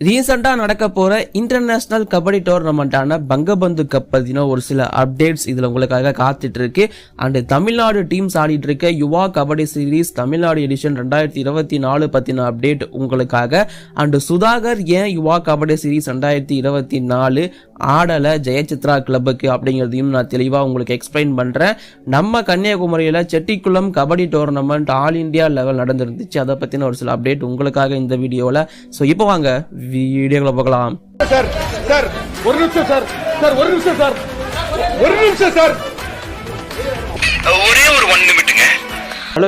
ரீசெண்டாக நடக்க போகிற இன்டர்நேஷ்னல் கபடி டோர்னமெண்ட்டான பங்கபந்து கப் பற்றின ஒரு சில அப்டேட்ஸ் இதில் உங்களுக்காக காத்துட்டு இருக்கு அண்டு தமிழ்நாடு டீம்ஸ் ஆடிட்டு இருக்க யுவா கபடி சீரீஸ் தமிழ்நாடு எடிஷன் ரெண்டாயிரத்தி இருபத்தி நாலு பற்றின அப்டேட் உங்களுக்காக. அண்டு சுதாகர் ஏன் யுவா கபடி சீரீஸ் ரெண்டாயிரத்தி இருபத்தி நாலு ஆடலை ஜெயசித்ரா கிளப்புக்கு அப்படிங்கிறதையும் நான் தெளிவாக உங்களுக்கு எக்ஸ்பிளைன் பண்ணுறேன் நம்ம கன்னியாகுமரியில் Chettikulam kabaddi tournament all India level நடந்துருந்துச்சு. அதை பற்றின ஒரு சில அப்டேட் உங்களுக்காக இந்த வீடியோவில் ஸோ இப்போ வாங்க வீடியோவில் பார்க்கலாம் சார் சார் ஒரு நிமிஷம் சார் சார் ஒரு நிமிஷம் சார் ஒரு நிமிஷம் சார் ஒரே ஒரு ஒன் நிமிட்டுங்க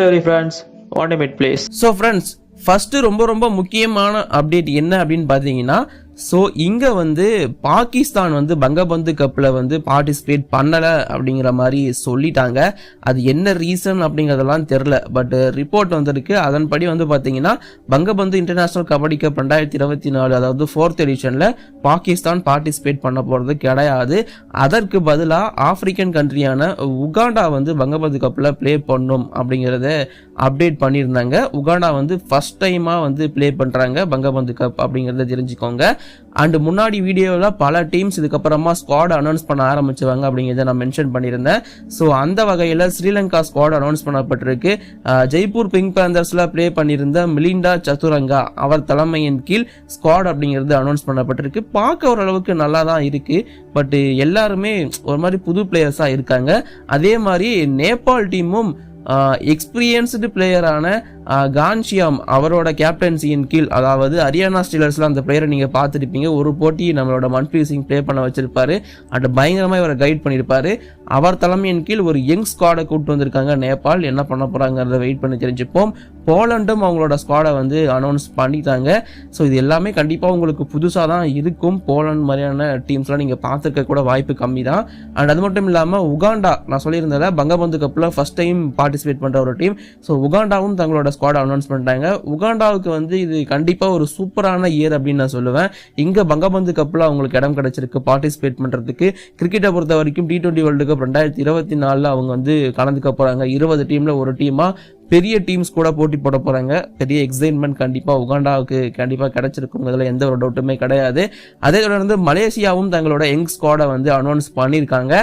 every friends. Want a mid please? So friends first ரொம்ப ரொம்ப முக்கியமான அப்டேட் என்ன அப்படின்னு பார்த்தீங்கன்னா ஸோ இங்கே வந்து பாகிஸ்தான் வந்து பங்கபந்து கப்பில் வந்து பார்ட்டிசிபேட் பண்ணலை அப்படிங்கிற மாதிரி சொல்லிட்டாங்க. அது என்ன ரீசன் அப்படிங்கிறதெல்லாம் தெரில பட் ரிப்போர்ட் வந்திருக்கு. அதன்படி வந்து பார்த்தீங்கன்னா பங்கபந்து இன்டர்நேஷ்னல் கபடி கப் ரெண்டாயிரத்தி இருபத்தி நாலு அதாவது ஃபோர்த் எடிஷனில் பாகிஸ்தான் பார்ட்டிசிபேட் பண்ண போகிறது கிடையாது. அதற்கு பதிலாக ஆப்பிரிக்கன் கண்ட்ரியான உகாண்டா வந்து பங்கபந்து கப்பில் ப்ளே பண்ணும் அப்படிங்கிறத அப்டேட் பண்ணியிருந்தாங்க. உகாண்டா வந்து ஃபஸ்ட் டைமாக வந்து ப்ளே பண்ணுறாங்க பங்கபந்து கப் அப்படிங்கிறத தெரிஞ்சுக்கோங்க. அண்டு முன்னாடி வீடியோவில் பல டீம்ஸ் இதுக்கப்புறமா ஸ்குவாட் அனௌன்ஸ் பண்ண ஆரம்பிச்சுவாங்க அப்படிங்கிறத நான் மென்ஷன் பண்ணியிருந்தேன். ஸோ அந்த வகையில் ஸ்ரீலங்கா ஸ்குவாட் அனௌன்ஸ் பண்ணப்பட்டிருக்கு. ஜெய்ப்பூர் பிங்க் பேந்தர்ஸில் ப்ளே பண்ணியிருந்த மிலிண்டா சதுரங்கா அவர் தலைமையின் கீழ் ஸ்குவாட் அப்படிங்கிறது அனௌன்ஸ் பண்ணப்பட்டிருக்கு. பார்க்க ஓரளவுக்கு நல்லா தான் இருக்குது பட் எல்லாருமே ஒரு மாதிரி புது பிளேயர்ஸாக இருக்காங்க. அதே மாதிரி நேபாள் டீமும் எக்ஸ்பீரியன்ஸ்டு பிளேயரான கான்ஷியாம் அவரோட கேப்டன்சியின் கீழ் அதாவது ஹரியானா ஸ்டீலர்ஸில் அந்த பிளேயரை நீங்கள் பார்த்துருப்பீங்க. ஒரு போட்டி நம்மளோட மன்பிரீத் சிங் ப்ளே பண்ண வச்சிருப்பாரு. அண்ட் பயங்கரமாக இவரை கைட் பண்ணியிருப்பாரு. அவர் தலைமையின் கீழ் ஒரு யங் ஸ்குவாடை கூப்பிட்டு வந்திருக்காங்க. நேபாள் என்ன பண்ண போகிறாங்கிறத வெயிட் பண்ணி தெரிஞ்சுப்போம். போலண்டும் அவங்களோட ஸ்குவாடை வந்து அனௌன்ஸ் பண்ணிட்டாங்க. ஸோ இது எல்லாமே கண்டிப்பாக உங்களுக்கு புதுசாக தான் இருக்கும். போலண்ட் மாதிரியான டீம்ஸ்லாம் நீங்கள் பார்த்துருக்க கூட வாய்ப்பு கம்மி தான் அண்ட் அது மட்டும் இல்லாமல் உகாண்டா நான் சொல்லியிருந்தேன் பங்கபந்து கப்பில் ஃபஸ்ட் டைம் பார்ட்டிசிபேட் பண்ணுற ஒரு டீம் ஸோ உகாண்டாவும் தங்களோட ஸ்குவாட் அனௌன்ஸ் பண்ணிட்டாங்க. உகாண்டாவுக்கு வந்து இது கண்டிப்பாக ஒரு சூப்பரான இயர் அப்படின்னு நான் சொல்லுவேன். இங்கே பங்கபந்து கப்பில் அவங்களுக்கு இடம் கிடைச்சிருக்கு. பார்ட்டிசிபேட் பண்ணுறதுக்கு கிரிக்கெட்டை பொறுத்த வரைக்கும் டி டுவெண்ட்டி வேர்ல்டு கப் ரெண்டாயிரத்தி இருபத்தி நாலில் அவங்க வந்து கலந்துக்க போகிறாங்க இருபது டீமில் ஒரு டீமாக பெரிய டீம்ஸ் கூட போட்டி போட போகிறாங்க பெரிய எக்ஸைட்மெண்ட் கண்டிப்பாக உகாண்டாவுக்கு கண்டிப்பாக கிடைச்சிருக்குங்கிறதுல எந்த ஒரு டவுட்டுமே கிடையாது. அதே தொடர்ந்து மலேசியாவும் தங்களோட யங் ஸ்குவாடை வந்து அனௌன்ஸ் பண்ணியிருக்காங்க.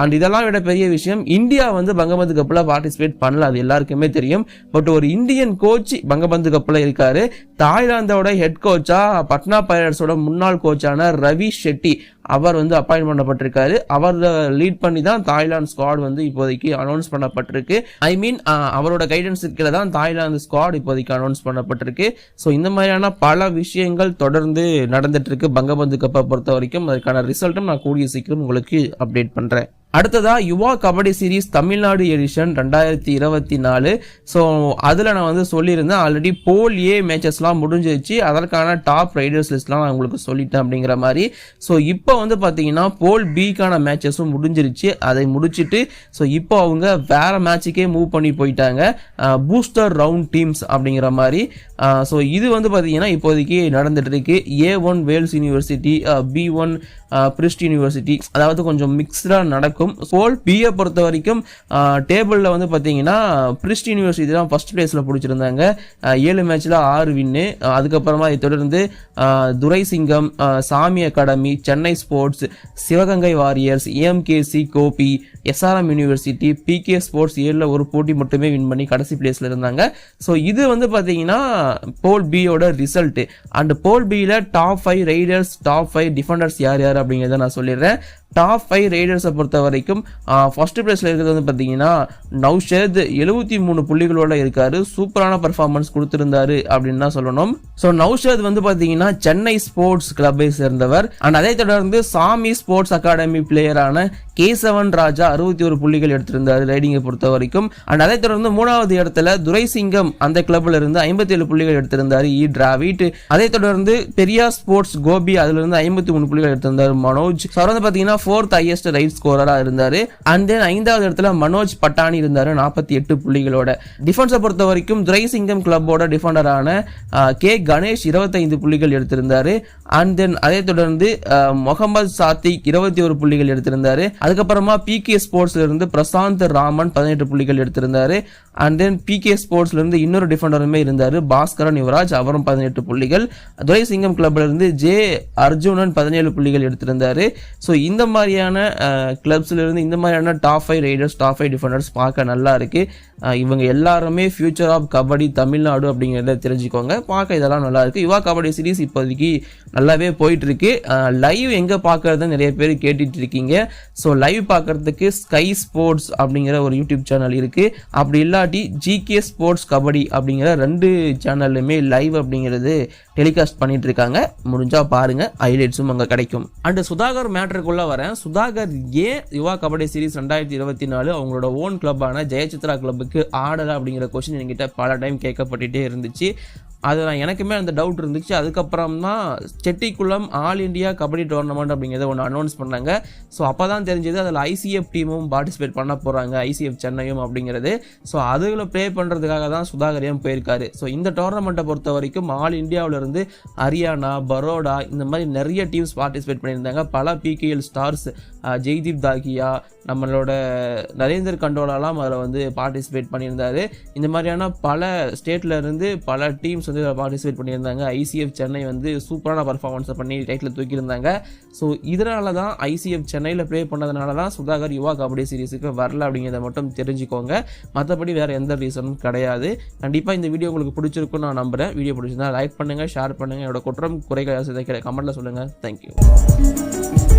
அண்ட் இதெல்லாம் விட பெரிய விஷயம் இந்தியா வந்து பங்கபந்து கப்பில் பார்ட்டிசிபேட் பண்ணல அது எல்லாருக்குமே தெரியும். பட் ஒரு இந்தியன் கோச் பங்கபந்து கப்பில் இருக்காரு. தாய்லாந்தோட ஹெட் கோச்சா பட்னா பைரட்ஸோட முன்னாள் கோச்சான ரவி ஷெட்டி அவர் வந்து அப்பாயின் பண்ணப்பட்டிருக்காரு. அவர் லீட் பண்ணி தான் தாய்லாந்து ஸ்குவாட் வந்து இப்போதைக்கு அனௌன்ஸ் பண்ணப்பட்டிருக்கு. ஐ மீன் அவரோட கைடன்ஸ் கீழே தான் தாய்லாந்து ஸ்குவாட் இப்போதைக்கு அனௌன்ஸ் பண்ணப்பட்டிருக்கு. ஸோ இந்த மாதிரியான பல விஷயங்கள் தொடர்ந்து நடந்துட்டு இருக்கு. பங்கபந்து கப்பை பொறுத்த வரைக்கும் அதுக்கான ரிசல்ட்டும் நான் கூடிய சீக்கிரம் உங்களுக்கு அப்டேட் பண்ணுறேன் அடுத்ததா யுவா கபடி சீரிஸ் தமிழ்நாடு எடிஷன் ரெண்டாயிரத்தி இருபத்தி நாலு. ஸோ அதில் நான் வந்து சொல்லியிருந்தேன் ஆல்ரெடி போல் ஏ மேட்சஸ்லாம் முடிஞ்சிருச்சு. அதற்கான டாப் ரைடர்ஸ் லிஸ்ட்லாம் நான் உங்களுக்கு சொல்லிட்டேன் அப்படிங்கிற மாதிரி. ஸோ இப்போ வந்து பார்த்தீங்கன்னா போல் பிக்கான மேட்சஸும் முடிஞ்சிருச்சு. அதை முடிச்சுட்டு ஸோ இப்போ அவங்க வேறு மேட்சுக்கே மூவ் பண்ணி போயிட்டாங்க. பூஸ்டர் ரவுண்ட் டீம்ஸ் அப்படிங்கிற மாதிரி. ஸோ இது வந்து பார்த்தீங்கன்னா இப்போதைக்கு நடந்துட்டு இருக்கு. A one Vels university B one Prist university அதாவது கொஞ்சம் மிக்ஸ்டாக நடக்கும். போல் பிஏ பொறுத்த வரைக்கும் டேபிளில் வந்து பார்த்தீங்கன்னா பிரிஸ்ட் யூனிவர்சிட்டி தான் ஃபர்ஸ்ட் பிளேஸில் பிடிச்சிருந்தாங்க. ஏழு மேட்ச்சில் ஆறு வின்னு அதுக்கப்புறமா இதை தொடர்ந்து Durai Singam Sami academy Chennai sports Sivaganga warriors AMKC Gopi SRM university PK sports ஏழில் ஒரு போட்டி மட்டுமே வின் பண்ணி கடைசி பிளேஸில் இருந்தாங்க. ஸோ இது வந்து பார்த்தீங்கன்னா போல் பியோட ரிசல்ட்டு அண்ட் போல் பியில் top five raiders top five defenders யார் யார் அப்படிங்கிறத நான் சொல்லிடுறேன். டாப் ஃபைவ் ரைடர்ஸை பொறுத்த வரைக்கும் ஃபர்ஸ்ட் பிளேஸில் இருக்கிறது வந்து பார்த்தீங்கன்னா நௌஷத் எழுபத்தி மூணு புள்ளிகளோட இருக்காரு. சூப்பரான பர்ஃபார்மன்ஸ் கொடுத்துருந்தாரு அப்படின்னு தான் சொல்லணும். ஸோ நௌஷத் வந்து பார்த்தீங்கன்னா சென்னை ஸ்போர்ட்ஸ் கிளப்பை சேர்ந்தவர். அண்ட் அதை தொடர்ந்து சாமி ஸ்போர்ட்ஸ் அகாடமி பிளேயரான கேசவன் ராஜா அறுபத்தி ஒரு புள்ளிகள் எடுத்திருந்தார் ரைடிங்கை பொறுத்த வரைக்கும் அண்ட் அதை தொடர்ந்து மூணாவது இடத்துல துரைசிங்கம் அந்த கிளப்ல இருந்து ஐம்பத்தி ஏழு புள்ளிகள் எடுத்திருந்தாரு இ. டிராவிட். அதை தொடர்ந்து பெரியா ஸ்போர்ட்ஸ் கோபி அதுல இருந்து ஐம்பத்தி மூணு புள்ளிகள் எடுத்திருந்தார் மனோஜ். ஸோ அவர் வந்து பார்த்தீங்கன்னா ஃபோர்த் ஹையஸ்ட் ரைட் ஸ்கோரராக இருந்தார். அண்ட் தென் ஐந்தாவது இடத்துல மனோஜ் பட்டானி இருந்தார் நாற்பத்தி எட்டு புள்ளிகளோட. டிஃபென்ஸை பொறுத்த வரைக்கும் துரை சிங்கம் கிளப்போட டிஃபெண்டரான கே கணேஷ் இருபத்தைந்து புள்ளிகள் எடுத்திருந்தாரு. அண்ட் தென் அதை தொடர்ந்து முகமது சாத்திக் இருபத்தி ஒரு புள்ளிகள் எடுத்திருந்தாரு. அதுக்கப்புறமா பி கே ஸ்போர்ட்ஸ்ல இருந்து பிரசாந்த் ராமன் பதினெட்டு புள்ளிகள் எடுத்திருந்தாரு. அண்ட் தென் பிகே ஸ்போர்ட்ஸ்லேருந்து இன்னொரு டிஃபெண்டருமே இருந்தார். பாஸ்கரன் யுவராஜ். அவரும் பதினெட்டு புள்ளிகள். துரை சிங்கம் கிளப்லேருந்து ஜே அர்ஜுனன் பதினேழு புள்ளிகள் எடுத்திருந்தார். ஸோ இந்த மாதிரியான கிளப்ஸ்லேருந்து இந்த மாதிரியான top five raiders top five defenders பார்க்க நல்லா இருக்கு. இவங்க எல்லாருமே ஃபியூச்சர் ஆஃப் கபடி தமிழ்நாடு அப்படிங்கிறத தெரிஞ்சுக்கோங்க. பார்க்க இதெல்லாம் நல்லா இருக்கு. யுவா கபடி சீரிஸ் இப்போதைக்கு நல்லாவே போயிட்டுருக்கு. லைவ் எங்கே பார்க்கறது நிறைய பேர் கேட்டுட்டு இருக்கீங்க. ஸோ லைவ் பார்க்கறதுக்கு ஸ்கை ஸ்போர்ட்ஸ் அப்படிங்கிற ஒரு யூடியூப் சேனல் இருக்குது அப்படி இல்லாட்டி ஜிகே ஸ்போர்ட்ஸ் கபடி அப்படிங்கிற ரெண்டு சேனல்லுமே லைவ் அப்படிங்கிறது டெலிகாஸ்ட் பண்ணிட்டு இருக்காங்க முடிஞ்சா பாருங்க ஹைலைட்ஸும் அங்கே கிடைக்கும். அண்ட் சுதாகர் மேட்ருக்குள்ள வரேன். சுதாகர் ஏன் யுவா கபடி சீரிஸ் ரெண்டாயிரத்தி இருபத்தி நாலு அவங்களோட ஓன் கிளப்பான ஜெயசித்ரா கிளப்புக்கு ஆடலை அப்படிங்கிற கொஸ்டின் என்கிட்ட பல டைம் கேட்கப்பட்டுட்டே இருந்துச்சு. அது நான் எனக்குமே அந்த டவுட் இருந்துச்சு. அதுக்கப்புறம் தான் Chettikulam all India kabaddi tournament அப்படிங்கிறத ஒன்று அனௌன்ஸ் பண்ணாங்க. ஸோ அப்போ தான் தெரிஞ்சது அதில் ஐசிஎஃப் டீமும் பார்ட்டிசிபேட் பண்ண போகிறாங்க ஐசிஎஃப் சென்னையும் அப்படிங்கிறது. ஸோ அதில் ப்ளே பண்ணுறதுக்காக தான் சுதாகரியம் போயிருக்காரு. ஸோ இந்த டோர்னமெண்ட்டை பொறுத்த வரைக்கும் ஆல் இந்தியாவிலேருந்து ஹரியானா பரோடா இந்த மாதிரி நிறைய டீம்ஸ் பார்ட்டிசிபேட் பண்ணியிருந்தாங்க. பல பிகேஎல் ஸ்டார்ஸ் ஜெய்தீப் தாகியா நம்மளோட நரேந்தர் கண்டோலாலாம் அதில் வந்து பார்ட்டிசிபேட் பண்ணியிருந்தாரு. இந்த மாதிரியான பல ஸ்டேட்லேருந்து பல டீம்ஸ் வந்து பார்ட்டிசிபேட் பண்ணியிருந்தாங்க. ஐசிஎஃப் சென்னை வந்து சூப்பரான பர்ஃபார்மன்ஸை பண்ணி டைட்டில் தூக்கியிருந்தாங்க. ஸோ இதனால தான் ஐசிஎஃப் சென்னையில் ப்ளே பண்ணதுனால தான் சுதாகர் யுவா கபடி சீரீஸுக்கு வரல அப்படிங்கிறத மட்டும் தெரிஞ்சுக்கோங்க. மற்றபடி வேறு எந்த ரீசனும் கிடையாது. கண்டிப்பாக இந்த வீடியோ உங்களுக்கு பிடிச்சிருக்குன்னு நான் நம்புகிறேன் வீடியோ பிடிச்சிருந்தா லைக் பண்ணுங்கள் ஷேர் பண்ணுங்கள் என்னோட குற்றம் குறைகள் கமெண்ட்டில் சொல்லுங்கள் தேங்க்யூ